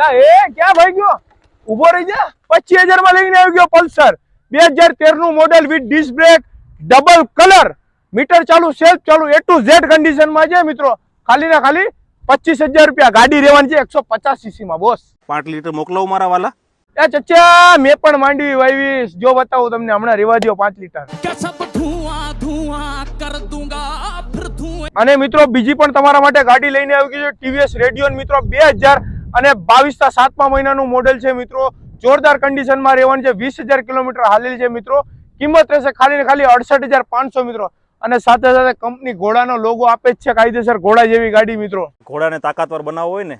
અલા એ ક્યાં ભાઈ ગયો? ઊભો રહી જા. પચીસ હજારમાં લઈને આવી ગયો પલ્સર. બે હજાર તેરનું model with disc brake double colour meter ચાલુ સેલ્ફ ચાલુ એ ટુ ઝેડ કન્ડિશનમાં છે મિત્રો. ખાલી ના ખાલી પચીસ હજાર રૂપિયા. ગાડી રહેવાની છે એકસો પચાસ સીસી માં બોસ. પાંચ લીટર મોકલો મારા વાલા? એ ચચ્યા મેં પણ માંડવી વાવીશ. જો બતાવું તમને હમણાં રેવા દો પાંચ લીટર. અને મિત્રો બીજી પણ તમારા માટે ગાડી લઈને આવી ગઈ છે ટીવીએસ રેડિયો મિત્રો બે હજાર અને બાવીસના સાતમા મહિનાનું મોડેલ છે મિત્રો. જોરદાર કન્ડિશનમાં રહેવાનું છે. વીસ હજાર કિલોમીટર હાલેલી છે મિત્રો. કિંમત રહેશે ખાલી ને ખાલી અડસઠ હજાર પાંચસો મિત્રો. અને સાથે સાથે કંપની ઘોડાનો લોગો આપે જ છે કાયદેસર ઘોડા જેવી ગાડી મિત્રો. ઘોડાને તાકાતવર બનાવવો હોય ને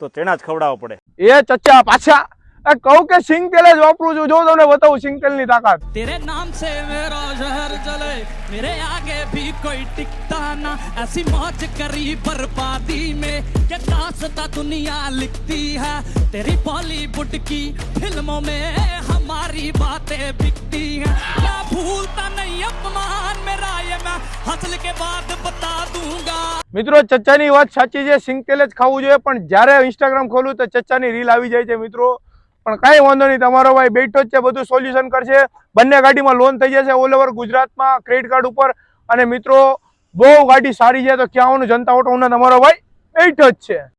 તો તેના જ ખવડાવવો પડે. એ ચચ્ચા પાછા. એ કહું કે સિંગ તેલ જ વાપરું છું. જો તમને બતાવું સિંગ તેલની તાકાત. તેરે નામ સે મેરા શહેર જલે મેરે આગે ભી કોઈ ટિકતા ના એસી મોજ કરી બરબાદી મે कि दासता दुनिया लिखती है तेरी बॉलीवुड की फिल्मों में हमारी बातें बिकती हैं मैं भूलता नहीं अपमान मेरा ये मैं हसल के बाद बता दूंगा મિત્રો ચચ્ચાની વાત સાચી છે સિંગ તેલ જ ખાવું જોઈએ પણ જ્યારે ઇન્સ્ટાગ્રામ ખોલું તો ચચ્ચાની રીલ આવી જાય છે મિત્રો પણ કાંઈ વાંધો નહીં તમારો ભાઈ બેઠો જ છે બધું સોલ્યુશન કરશે બંને ગાડીમાં લોન થઈ જશે ઓલ ઓવર ગુજરાતમાં ક્રેડિટ કાર્ડ ઉપર અને મિત્રો બહુ ગાડી સારી છે તો ક્યાં આવવાનું જનતા ઓટો તમારો ભાઈ બેઠો જ છે